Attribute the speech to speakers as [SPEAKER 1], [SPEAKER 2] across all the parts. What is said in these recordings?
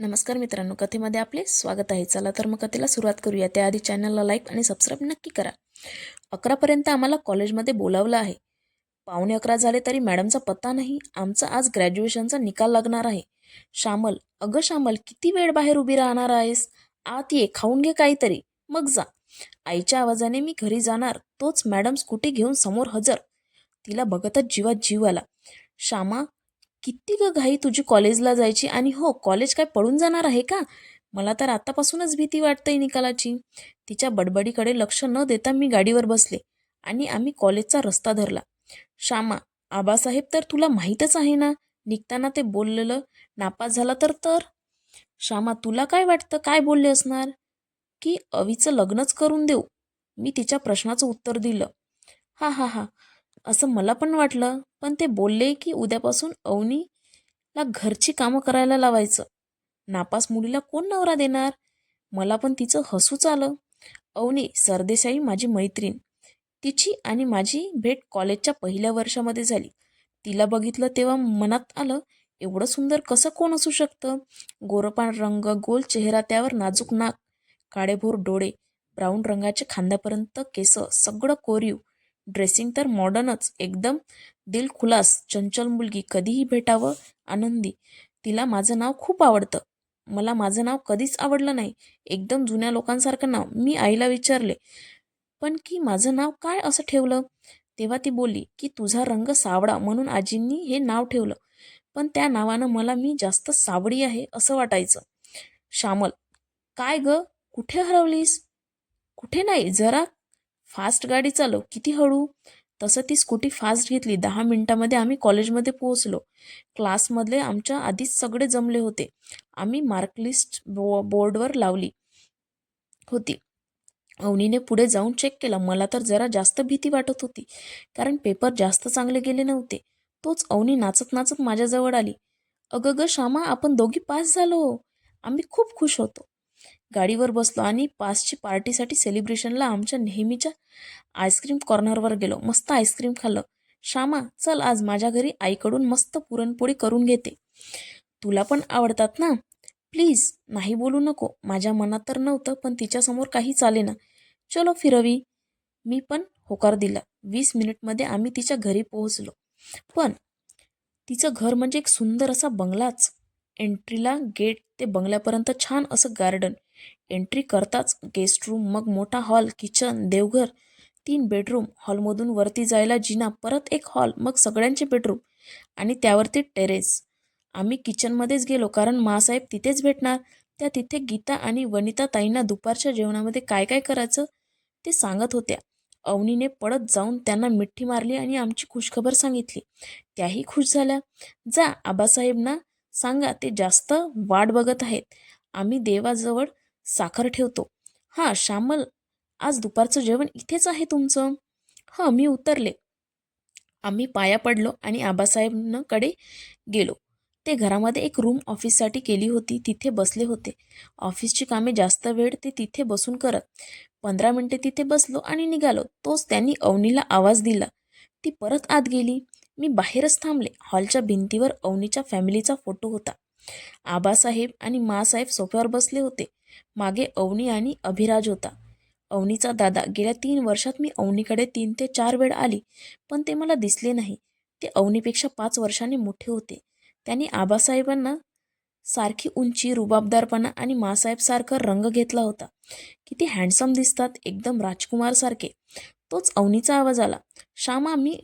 [SPEAKER 1] नमस्कार मित्रांनो कथेमध्ये आपले स्वागत आहे. चला तर मग कथेला सुरुवात करूया. त्याआधी चॅनलला लाईक आणि सबस्क्राईब नक्की करा. अकरापर्यंत आम्हाला कॉलेजमध्ये बोलावलं आहे. पावणे अकरा झाले तरी मॅडमचा पत्ता नाही. आमचा आज ग्रॅज्युएशनचा निकाल लागणार आहे. श्यामल अगं श्यामल किती वेळ बाहेर उभी राहणार आहेस? आत ये खाऊन घे काहीतरी. मग जा. आईच्या आवाजाने मी घरी जाणार. तोच मॅडम स्कूटी घेऊन समोर हजर. तिला बघतच जीवात जीव आला. श्यामा किती ग घाई तुझी कॉलेजला जायची? आणि हो कॉलेज काय पळून जाणार आहे का? मला तर आतापासूनच भीती वाटते निकालाची. तिच्या बडबडीकडे लक्ष न देता मी गाडीवर बसले आणि आम्ही कॉलेजचा रस्ता धरला. श्यामा आबासाहेब तर तुला माहीतच आहे ना? निघताना ते बोललेलं नापास झाला तर तर? श्यामा तुला काय वाटतं? काय बोलले असणार? की अवीचं लग्नच करून देऊ? मी तिच्या प्रश्नाचं उत्तर दिलं. हा हा हा. असं मला पण वाटलं. पण ते बोलले की उद्यापासून अवनीला घरची कामं करायला लावायचं. नापास मुलीला कोण नवरा देणार? मला पण तिचं हसूच आलं. अवनी सरदेसाई माझी मैत्रीण. तिची आणि माझी भेट कॉलेजच्या पहिल्या वर्षामध्ये झाली. तिला बघितलं तेव्हा मनात आलं एवढं सुंदर कसं कोण असू शकतं? गोरपान रंग गोल चेहरा त्यावर नाजूक नाक काळेभोर डोळे ब्राऊन रंगाचे खांद्यापर्यंत केस सगळं कोरीव. ड्रेसिंग तर मॉडर्नच. एकदम दिलखुलास चंचल मुलगी कधीही भेटावं आनंदी. तिला माझं नाव खूप आवडतं. मला माझं नाव कधीच आवडलं नाही. एकदम जुन्या लोकांसारखं नाव. मी आईला विचारले पण की माझं नाव काय असं ठेवलं? तेव्हा ती बोलली की तुझा रंग सावळा म्हणून आजींनी हे नाव ठेवलं. पण त्या नावानं मला मी जास्त सावळी आहे असं वाटायचं. श्यामल काय ग? कुठे हरवलीस? कुठे नाही? जरा फास्ट गाडी चालव किती हळू? तसं ती स्कूटी फास्ट घेतली. दहा मिनिटामध्ये आम्ही कॉलेजमध्ये पोहोचलो. क्लासमधले आमच्या आधीच सगळे जमले होते. आम्ही मार्कलिस्ट बो बोर्डवर लावली होती. अवनीने पुढे जाऊन चेक केला. मला तर जरा जास्त भीती वाटत होती कारण पेपर जास्त चांगले गेले नव्हते. तोच अवनी नाचत नाचत माझ्याजवळ आली. अगं ग श्यामा आपण दोघी पास झालो. आम्ही खूप खुश होतो. गाडीवर बसलो आणि पासची पार्टीसाठी सेलिब्रेशनला आमच्या नेहमीच्या आईस्क्रीम कॉर्नरवर गेलो. मस्त आईस्क्रीम खाल्लं. श्यामा चल आज माझ्या घरी आईकडून मस्त पुरणपोळी करून घेते. तुला पण आवडतात ना? प्लीज नाही बोलू नको. माझ्या मनात तर नव्हतं पण तिच्यासमोर काही चाले ना चलो फिरवी. मी पण होकार दिला. वीस मिनिटमध्ये आम्ही तिच्या घरी पोहोचलो. पण तिचं घर म्हणजे एक सुंदर असा बंगलाच. एंट्रीला गेट ते बंगल्यापर्यंत छान असं गार्डन. एंट्री करताच गेस्ट रूम मग मोठा हॉल किचन देवघर तीन बेडरूम हॉलमधून वरती जायला जिना परत एक हॉल मग सगळ्यांचे बेडरूम आणि त्यावरती टेरेस. आम्ही किचनमध्येच गेलो कारण मासाहेब तिथेच भेटणार. त्या तिथे गीता आणि वनिता ताईंना दुपारच्या जेवणामध्ये काय काय करायचं ते सांगत होत्या. अवनीने पडत जाऊन त्यांना मिठी मारली आणि आमची खुशखबर सांगितली. त्याही खुश झाल्या. जा आबासाहेबना सांगा ते जास्त वाट बघत आहेत. आम्ही देवाजवळ साखर ठेवतो. हां श्यामल आज दुपारचं जेवण इथेच आहे तुमचं? हां मी उतरले. आम्ही पाया पडलो आणि आबासाहेबांकडे गेलो. ते घरामध्ये एक रूम ऑफिससाठी केली होती तिथे बसले होते. ऑफिसची कामे जास्त वेळ ते तिथे बसून करत. पंधरा मिनटे तिथे बसलो आणि निघालो. तोच त्यांनी अवनीला आवाज दिला. ती परत आत गेली. मी बाहेरच थांबले. हॉलच्या भिंतीवर अवनीच्या फॅमिलीचा फोटो होता. आबासाहेब आणि मासाहेब सोफ्यावर बसले होते. मागे अवनी आणि अभिराज होता. अवनीचा दादा गेल्या तीन वर्षात मी अवनीकडे तीन ते चार वेळ आली पण ते मला दिसले नाही. ते अवनीपेक्षा पाच वर्षांनी मोठे होते. त्यांनी आबासाहेबांना सारखी उंची रुबाबदारपणा आणि मासाहेबसारखा रंग घेतला होता. किती हँडसम दिसतात एकदम राजकुमारसारखे तोच अवनीचा आवाज आला. श्यामा मी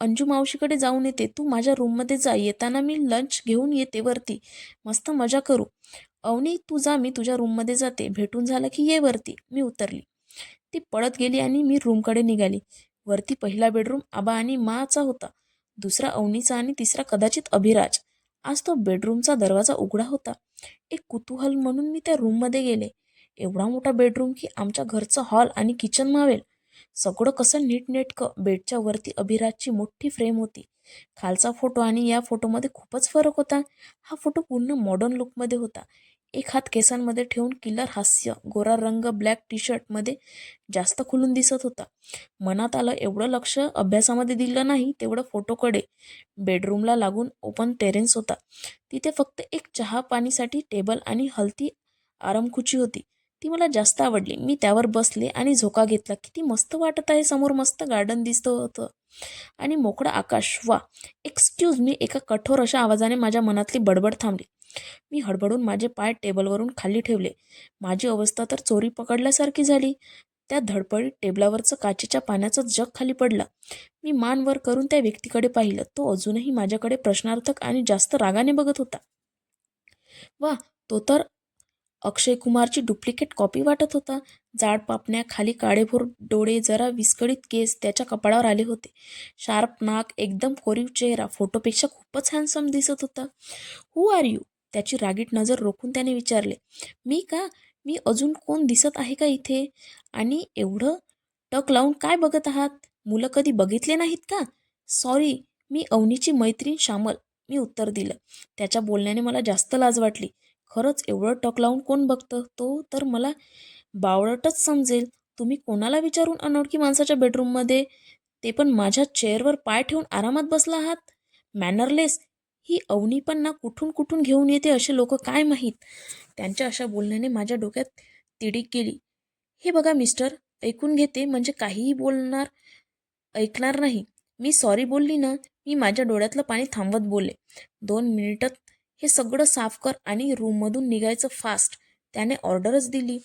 [SPEAKER 1] अंजू मावशीकडे जाऊन येते. तू माझ्या रूममध्ये जा. येताना मी लंच घेऊन येते वरती. मस्त मजा करू. अवनी तू जा मी तुझ्या रूममध्ये जाते. भेटून झालं की ये वरती. मी उतरली. ती पळत गेली आणि मी रूमकडे निघाली. वरती पहिला बेडरूम आबा आणि माचा होता. दुसरा अवनीचा आणि तिसरा कदाचित अभिराज. आज तो बेडरूमचा दरवाजा उघडा होता. एक कुतूहल म्हणून मी त्या रूममध्ये गेले. एवढा मोठा बेडरूम की आमच्या घरचं हॉल आणि किचन मावेल. सगळं कसं नीटनेटकं. बेडच्या वरती अभिराजची मोठी फ्रेम होती. खालचा फोटो आणि या फोटोमध्ये खूपच फरक होता. हा फोटो पूर्ण मॉडर्न लुकमध्ये होता. एक हात केसांमध्ये ठेवून किलर हास्य गोरा रंग ब्लॅक टी शर्टमध्ये जास्त खुलून दिसत होता. मनात आलं एवढं लक्ष अभ्यासामध्ये दिलं नाही तेवढं फोटोकडे बेडरूमला लागून ओपन टेरेन्स होता. तिथे फक्त एक चहा पाणीसाठी टेबल आणि हलती आरामखुची होती. ती मला जास्त आवडली. मी त्यावर बसले आणि झोका घेतला. किती मस्त वाटत आहे समोर मस्त गार्डन दिसतं होतं. आणि मोकळं आकाश. वा एक्सक्यूज मी एका कठोर अशा आवाजाने माझ्या मनातली बडबड थांबली. मी हडबडून माझे पाय टेबलवरून खाली ठेवले. माझी अवस्था तर चोरी पकडल्यासारखी झाली. त्या धडपडीत टेबलावरचं काचेच्या पाण्याचं जग खाली पडलं. मी मान वर करून त्या व्यक्तीकडे पाहिलं. तो अजूनही माझ्याकडे प्रश्नार्थक आणि जास्त रागाने बघत होता. वा तो तर अक्षय कुमारची डुप्लिकेट कॉपी वाटत होता. जाड पापण्या खाली काळेभोर डोळे जरा विस्कळीत केस त्याच्या कपाळावर आले होते. शार्प नाक एकदम कोरीव चेहरा फोटोपेक्षा खूपच हँडसम दिसत होता. हू आर यू त्याची रागीट नजर रोखून त्याने विचारले मी का? मी अजून कोण दिसत आहे का इथे? आणि एवढं टक लावून काय बघत आहात? मुलं कधी बघितले नाहीत का? सॉरी मी अवनीची मैत्रीण श्यामल मी उत्तर दिलं. त्याच्या बोलण्याने मला जास्त लाज वाटली. खरंच एवढं टक लावून कोण बघतं? तो तर मला बावळटच समजेल. तुम्ही कोणाला विचारून अनोळखी माणसाच्या बेडरूममध्ये ते पण माझ्या चेअरवर पाय ठेवून आरामात बसला आहात? मॅनरलेस ही अवनी पण ना कुठून कुठून घेऊन येते असे लोक काय माहीत? त्यांच्या अशा बोलण्याने माझ्या डोक्यात तिडीक गेली. हे बघा मिस्टर ऐकून घेते म्हणजे काहीही बोलणार ऐकणार नाही. मी सॉरी बोलली ना मी माझ्या डोळ्यातलं पाणी थांबवत बोलले. दोन मिनिटात हे सगळं साफ कर आणि रूममधून निघायचं फास्ट. त्याने ऑर्डरच दिली.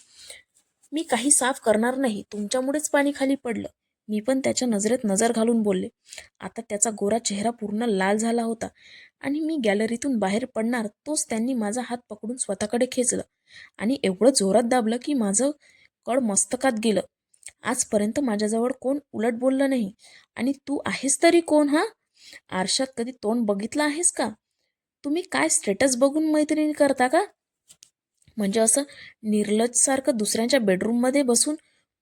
[SPEAKER 1] मी काही साफ करणार नाही. तुमच्यामुळेच पाणी खाली पडलं. मी पण त्याच्या नजरेत नजर घालून बोलले. आता त्याचा गोरा चेहरा पूर्ण लाल झाला होता आणि मी गॅलरीतून बाहेर पडणार तोच त्यांनी माझा हात पकडून स्वतःकडे खेचलं आणि एवढं जोरात दाबलं की माझं कळ मस्तकात गेलं. आजपर्यंत माझ्याजवळ कोण उलट बोललं नाही. आणि तू आहेस तरी कोण हा? आरशात कधी तोंड बघितलं आहेस का? तुम्ही काय स्टेटस बघून मैत्रिणी करता का? म्हणजे असं निर्लजसारखं दुसऱ्यांच्या बेडरूममध्ये बसून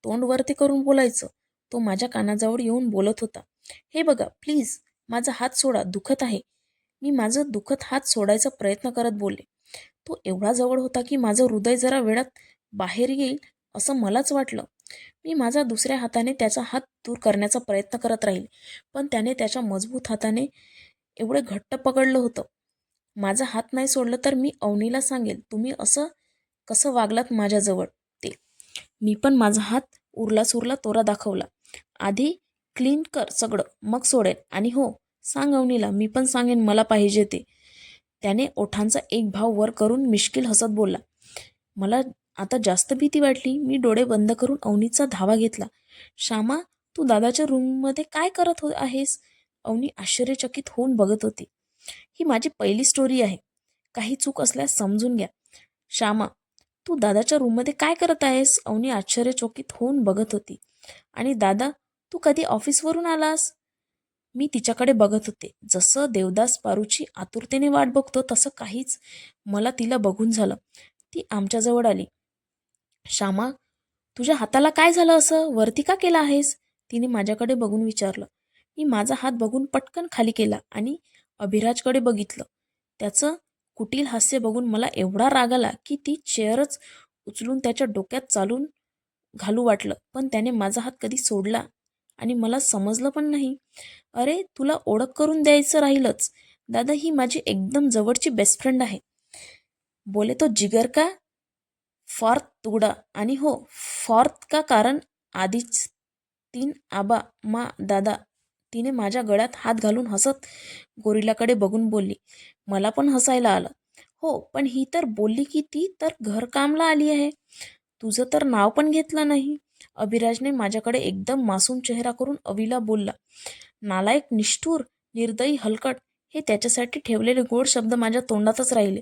[SPEAKER 1] तोंड वरती करून बोलायचं. तो माझ्या कानाजवळ येऊन बोलत होता. हे बघा प्लीज माझा हात सोडा दुखत आहे. मी माझं दुखत हात सोडायचा प्रयत्न करत बोलले. तो एवढा जवळ होता की माझं हृदय जरा वेळात बाहेर येईल असं मलाच वाटलं. मी माझा दुसऱ्या हाताने त्याचा हात दूर करण्याचा प्रयत्न करत राहील पण त्याने त्याच्या मजबूत हाताने एवढं घट्ट पकडलं होतं. माझा हात नाही सोडलं तर मी अवनीला सांगेल तुम्ही असं कसं वागलात माझ्याजवळ? ते. मी पण माझा हात उरला सुरला तोरा दाखवला. आधी क्लीन कर सगळं मग सोडेन. आणि हो सांग अवनीला मी पण सांगेन मला पाहिजे ते. त्याने ओठांचा एक भाव वर करून मिश्किल हसत बोलला. मला आता जास्त भीती वाटली. मी डोळे बंद करून अवनीचा धावा घेतला. श्यामा तू दादाच्या रूममध्ये काय करत हो आहेस? अवनी आश्चर्यचकित होऊन बघत होती. ही माझी पहिली स्टोरी आहे. काही चूक असल्यास समजून घ्या. श्यामा तू दादाच्या रूममध्ये काय करत आहेस? अवनी आश्चर्यचकित होऊन बघत होती. आणि दादा तू कधी ऑफिसवरून आलास? मी तिच्याकडे बघत होते. जसं देवदास पारूची आतुरतेने वाट बघतो तसं काहीच मला तिला बघून झालं. ती आमच्याजवळ आली. श्यामा तुझ्या हाताला काय झालं असं? वरती का केलं आहेस? तिने माझ्याकडे बघून विचारलं. मी माझा हात बघून पटकन खाली केला आणि अभिराजकडे बघितलं. त्याचं कुटील हास्य बघून मला एवढा राग आला की ती चेअरच उचलून त्याच्या डोक्यात चालून घालू वाटलं पण त्याने माझा हात कधी सोडला आणि मला समजलं पण नाही. अरे तुला ओळख करून द्यायचं राहीलच. दादा ही माझी एकदम जवळची बेस्ट फ्रेंड आहे. बोले तो जिगर का? फॉर्थ तुगडा. आणि हो फॉर्थ का कारण? आधीच तीन आबा मा दादा. तिने माझ्या गळ्यात हात घालून हसत गोरिलाकडे बघून बोलली. मला पण हसायला आलं. हो पण ही तर बोलली की ती तर घरकामला आली आहे. तुझं तर नाव पण घेतलं नाही. अभिराजने माझ्याकडे एकदम मासूम चेहरा करून अवीला बोलला नालायक निष्ठूर निर्दयी हलकट हे त्याच्यासाठी ठेवलेले गोड शब्द माझ्या तोंडातच राहिले.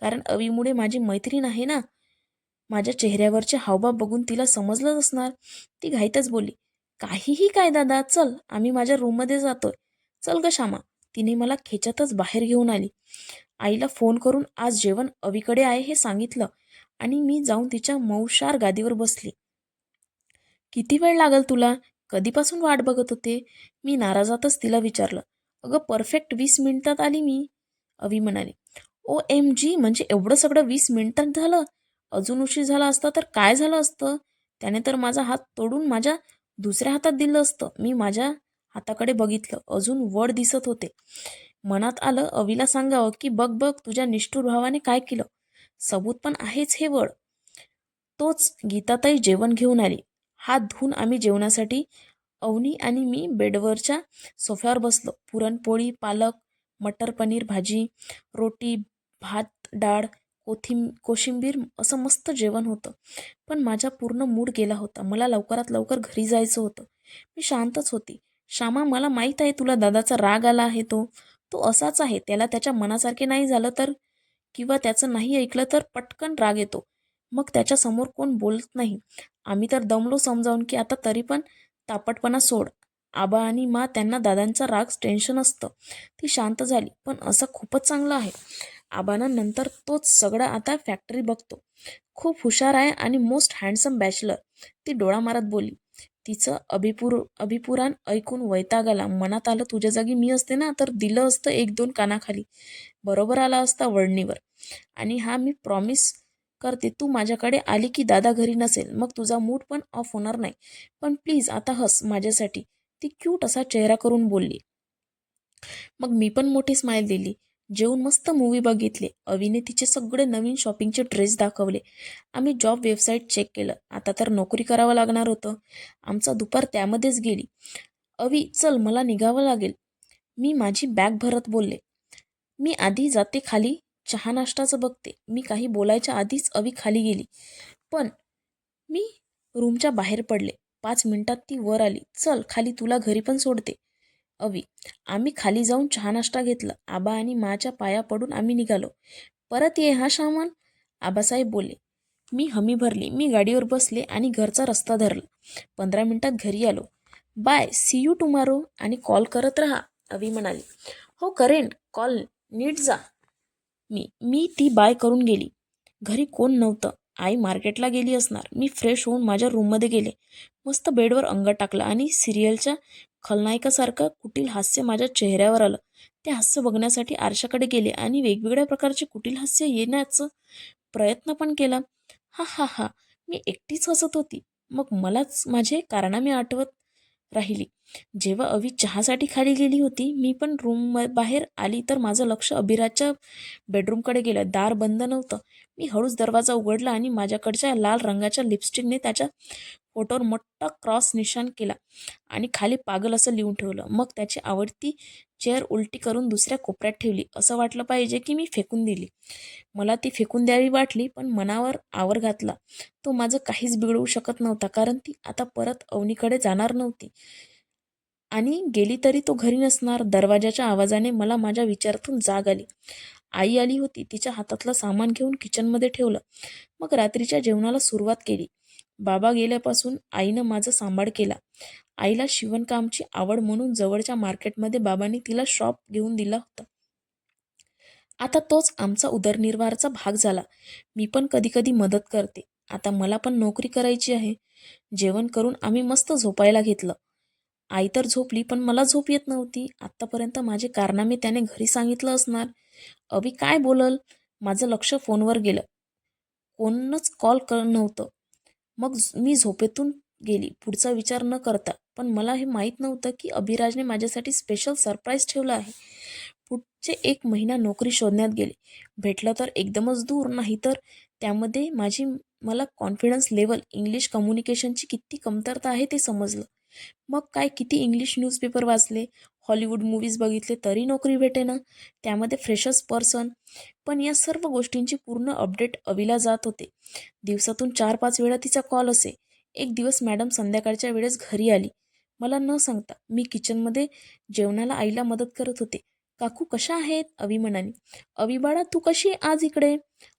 [SPEAKER 1] कारण अवीमुळे माझी मैत्रीण आहे ना. माझ्या चेहऱ्यावरचे हावभाव बघून तिला समजलंच असणार. ती घाईतच बोलली काहीही काय दादा चल आम्ही माझ्या रूममध्ये जातोय. चल ग श्यामा. तिने मला खेच्यातच बाहेर घेऊन आली. आईला फोन करून आज जेवण अवीकडे आहे हे सांगितलं. आणि मी जाऊन तिच्या मऊशार गादीवर बसली. किती वेळ लागल तुला? कधीपासून वाट बघत होते? मी नाराजातच तिला विचारलं. अगं परफेक्ट वीस मिनिटात आली मी. अवी म्हणाली ओ एम जी म्हणजे एवढं सगळं वीस मिनिटात झालं? अजून उशीर झाला असता तर काय झालं असतं? त्याने तर माझा हात तोडून माझ्या दुसऱ्या हातात दिलं असतं. मी माझ्या हाताकडे बघितलं. अजून वड दिसत होते. मनात आलं अवीला सांगावं की बघ बघ तुझ्या निष्ठूर भावाने काय केलं? सबूत पण आहेच हे वड तोच गीताताई जेवण घेऊन आली. हात धुवून आम्ही जेवणासाठी अवनी आणि मी बेडवरच्या सोफ्यावर बसलो. पुरणपोळी पालक मटर पनीर भाजी रोटी भात डाळ कोथिं कोशिंबीर असं मस्त जेवण होतं. पण माझा पूर्ण मूड गेला होता. मला लवकरात लवकर घरी जायचं होतं. मी शांतच होती. श्यामा मला माहीत आहे तुला दादाचा राग आला आहे तो. तो असाच आहे. त्याला त्याच्या मनासारखे नाही झालं तर? किंवा त्याचं नाही ऐकलं तर पटकन राग येतो. मग त्याच्यासमोर कोण बोलत नाही. आम्ही तर दमलो समजावून की आता तरी पण तापटपणा सोड. आबा आणि मा त्यांना दादांचा राग टेन्शन असतं. ती शांत झाली पण असं खूपच चांगलं आहे. आबानं नंतर तोच सगळा आता फॅक्टरी बघतो. खूप हुशार आहे आणि मोस्ट हँडसम बॅचलर ती डोळा मारत बोलली तिचं अभिपुर अभिपुराण ऐकून वैताग आला मनात आलं तुझ्या जागी मी असते ना तर दिलं असतं एक दोन कानाखाली. बरोबर आला असता वळणीवर. आणि हा मी प्रॉमिस करते तू माझ्याकडे आली की दादा घरी नसेल. मग तुझा मूड पण ऑफ होणार नाही. पण प्लीज आता हस माझ्यासाठी. ती क्यूट असा चेहरा करून बोलली. मग मी पण मोठी स्माईल दिली. जेवून मस्त मूवी बघितली. अवीने तिचे सगळे नवीन शॉपिंगचे ड्रेस दाखवले. आम्ही जॉब वेबसाईट चेक केलं. आता तर नोकरी करावं लागणार होतं. आमचा दुपार त्यामध्येच गेली. अवी चल मला निघावं लागेल. मी माझी बॅग भरत बोलले. मी आधी जाते खाली. चहा नाश्ताचं बघते. मी काही बोलायच्या आधीच अवी खाली गेली. पण मी रूमच्या बाहेर पडले. पाच मिनिटात ती वर आली. चल खाली तुला घरी पण सोडते. अवी. आम्ही खाली जाऊन चहा नाश्ता घेतला. आबा आणि माच्या पाया पडून आम्ही निघालो. परत ये हा सामान? आबासाहेब बोलले मी हमी भरली. मी गाडीवर बसले आणि घरचा रस्ता धरला. पंधरा मिनिटात घरी आलो. बाय. See you tomorrow. आणि कॉल करत राहा. अवी म्हणाली. हो करेन. कॉल नीट जा. मी मी ती बाय करून गेली. घरी कोण नव्हतं. आई मार्केटला गेली असणार. मी फ्रेश होऊन माझ्या रूममध्ये गेले. मस्त बेडवर अंग टाकलं आणि सिरियलच्या खलनायकासारखं कुटील हास्य माझ्या चेहऱ्यावर आलं. ते हास्य बघण्यासाठी आरशाकडे गेले आणि वेगवेगळ्या प्रकारचे कुटील हास्य येण्याचं प्रयत्न पण केला. हा हा हा. मी एकटीच हसत होती. मग मलाच माझे कारनामे आठवत राहिली. जेव्हा अवी चहासाठी खाली गेली होती मी पण रूम बाहेर आली तर माझं लक्ष अभिराजच्या बेडरूमकडे गेलं. दार बंद नव्हतं. मी हळूच दरवाजा उघडला आणि माझ्याकडच्या लाल रंगाच्या लिपस्टिकने त्याच्या फोटोवर मोठा क्रॉस निशाण केला आणि खाली पागल असं लिहून ठेवलं. मग त्याची आवडती चेअर उलटी करून दुसऱ्या कोपऱ्यात ठेवली. असं वाटलं पाहिजे की मी फेकून दिली. मला ती फेकून द्यावी वाटली पण मनावर आवर घातला. तो माझं काहीच बिघडवू शकत नव्हता कारण ती आता परत अवनीकडे जाणार नव्हती. आणि गेली तरी तो घरी नसणार. दरवाजाच्या आवाजाने मला माझ्या विचारातून जाग आली. आई आली होती. तिच्या हातातलं सामान घेऊन किचनमध्ये ठेवलं. मग रात्रीच्या जेवणाला सुरुवात केली. बाबा गेल्यापासून आईनं माझा सांभाळ केला. आईला शिवणकामची आवड म्हणून जवळच्या मार्केटमध्ये बाबांनी तिला शॉप घेऊन दिला होता. आता तोच आमचा उदरनिर्वाहाचा भाग झाला. मी पण कधी कधी मदत करते. आता मला पण नोकरी करायची आहे. जेवण करून आम्ही मस्त झोपायला घेतलं. आई तर झोपली पण मला झोप येत नव्हती. आत्तापर्यंत माझे कारनामे त्याने घरी सांगितलं असणार. अभि काय बोलल? माझं लक्ष फोनवर गेलं. कोणच कॉल कर नव्हतं. मग मी झोपेतून गेली. पुढचा विचार न करता. पण मला हे माहीत नव्हतं की अभिराजने माझ्यासाठी स्पेशल सरप्राईज ठेवलं आहे. पुढचे एक महिना नोकरी शोधण्यात गेले. भेटलं तर एकदमच दूर नाही तर त्यामध्ये माझी मला कॉन्फिडन्स लेवल इंग्लिश कम्युनिकेशनची किती कमतरता आहे ते समजलं. मग काय किती इंग्लिश न्यूजपेपर वाचले? हॉलिवूड मूवीज बघितले तरी नोकरी भेटे ना त्यामध्ये फ्रेशर्स पर्सन पण या सर्व गोष्टींची पूर्ण अपडेट अविला जात होते. दिवसातून चार पाच वेळा तिचा कॉल असे. एक दिवस मॅडम संध्याकाळच्या वेळेस घरी आली. मला न सांगता मी किचनमध्ये जेवणाला आईला मदत करत होते. काकू कशा आहेत? अवी म्हणाली. अवी बाळा तू कशी आज इकडे?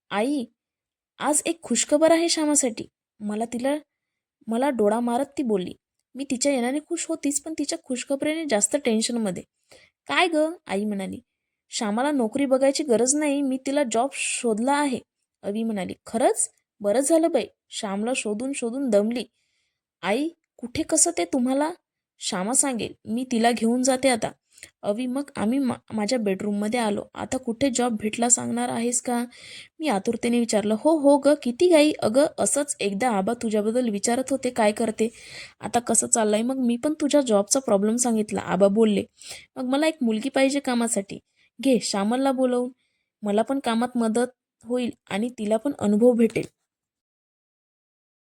[SPEAKER 1] आई आज एक खुशखबर आहे श्यामासाठी. मला तिला मला डोळा मारत ती बोलली. मी तिच्या येण्याने खुश होतीच पण तिच्या खुशखबरीने जास्त टेन्शनमध्ये काय ग? आई म्हणाली. श्यामाला नोकरी बघायची गरज नाही मी तिला जॉब शोधला आहे. अवी म्हणाली. खरंच? बरं झालं बाई. श्यामला शोधून शोधून दमली. आई कुठे कसं ते तुम्हाला? श्यामा सांगेल. मी तिला घेऊन जाते आता. अवी मग आम्ही मा माझ्या बेडरूममध्ये आलो. आता कुठे जॉब भेटला सांगणार आहेस का? मी आतुरतेने विचारलं हो हो ग किती घाई? अगं असंच एकदा आबा तुझ्याबद्दल विचारत होते काय करते? आता कसं चाललंय? मग मी पण तुझ्या जॉबचा प्रॉब्लेम सांगितला. आबा बोलले मग मला एक मुलगी पाहिजे कामासाठी. घे श्यामलला बोलवून. मला पण कामात मदत होईल आणि तिला पण अनुभव भेटेल.